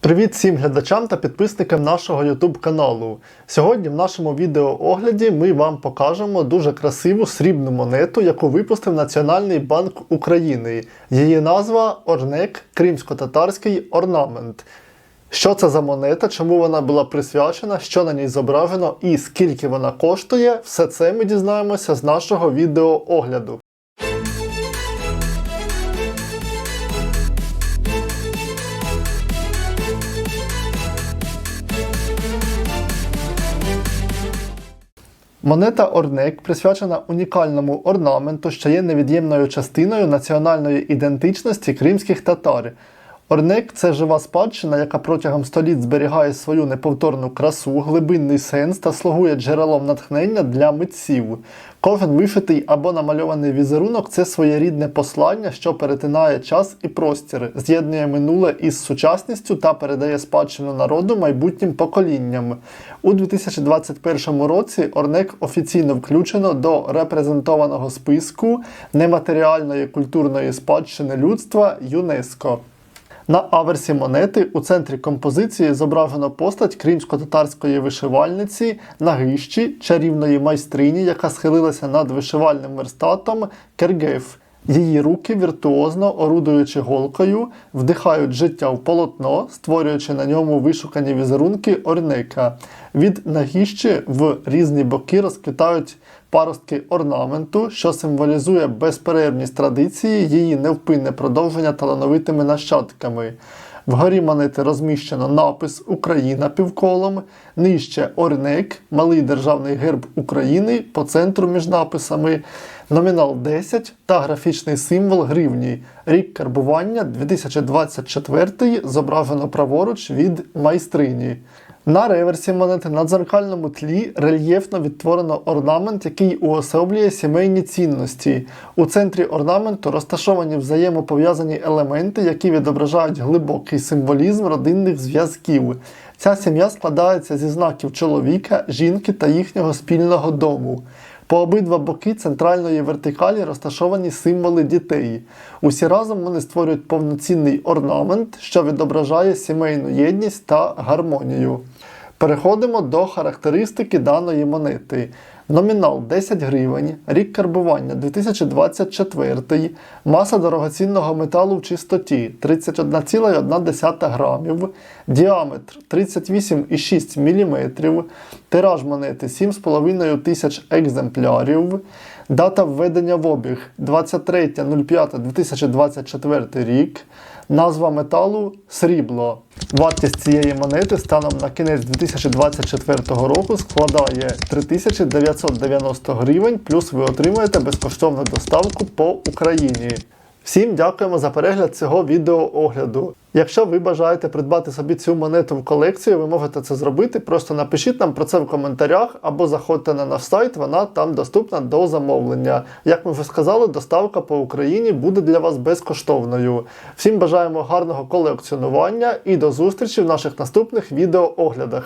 Привіт всім глядачам та підписникам нашого YouTube каналу. Сьогодні в нашому відеоогляді ми вам покажемо дуже красиву срібну монету, яку випустив Національний банк України. Її назва Орнек Кримсько-татарський орнамент. Що це за монета, чому вона була присвячена, що на ній зображено і скільки вона коштує, все це ми дізнаємося з нашого відеоогляду. Монета Орник присвячена унікальному орнаменту, що є невід'ємною частиною національної ідентичності кримських татар. Орнек це жива спадщина, яка протягом століть зберігає свою неповторну красу, глибинний сенс та слугує джерелом натхнення для митців. Кожен вишитий або намальований візерунок це своєрідне послання, що перетинає час і простір, з'єднує минуле із сучасністю та передає спадщину народу майбутнім поколінням. У 2021 році Орнек офіційно включено до репрезентованого списку нематеріальної культурної спадщини людства ЮНЕСКО. На аверсі монети у центрі композиції зображено постать кримсько-татарської вишивальниці Нагищі, чарівної майстрині, яка схилилася над вишивальним верстатом Кергеф. Її руки, віртуозно орудуючи голкою, вдихають життя в полотно, створюючи на ньому вишукані візерунки орника. Від нагіщі в різні боки розквітають паростки орнаменту, що символізує безперервність традиції, її невпинне продовження талановитими нащадками. Вгорі монети розміщено напис Україна півколом, нижче Орнек, малий державний герб України по центру між написами, номінал 10 та графічний символ гривні. Рік карбування 2024 зображено праворуч від майстрині. На реверсі монети на дзеркальному тлі рельєфно відтворено орнамент, який уособлює сімейні цінності. У центрі орнаменту розташовані взаємопов'язані елементи, які відображають глибокий символізм родинних зв'язків. Ця сім'я складається зі знаків чоловіка, жінки та їхнього спільного дому. По обидва боки центральної вертикалі розташовані символи дітей. Усі разом вони створюють повноцінний орнамент, що відображає сімейну єдність та гармонію. Переходимо до характеристики даної монети. Номінал 10 гривень, рік карбування 2024, маса дорогоцінного металу в чистоті 31,1 грамів, діаметр 38,6 мм, тираж монети 7,5 тисяч екземплярів, дата введення в обіг 23.05.2024 рік, назва металу срібло. Вартість цієї монети станом на кінець 2024 року складає 3990 гривень, плюс ви отримуєте безкоштовну доставку по Україні. Всім дякуємо за перегляд цього відеоогляду. Якщо ви бажаєте придбати собі цю монету в колекцію, ви можете це зробити. Просто напишіть нам про це в коментарях або заходьте на наш сайт, вона там доступна до замовлення. Як ми вже сказали, доставка по Україні буде для вас безкоштовною. Всім бажаємо гарного колекціонування і до зустрічі в наших наступних відеооглядах.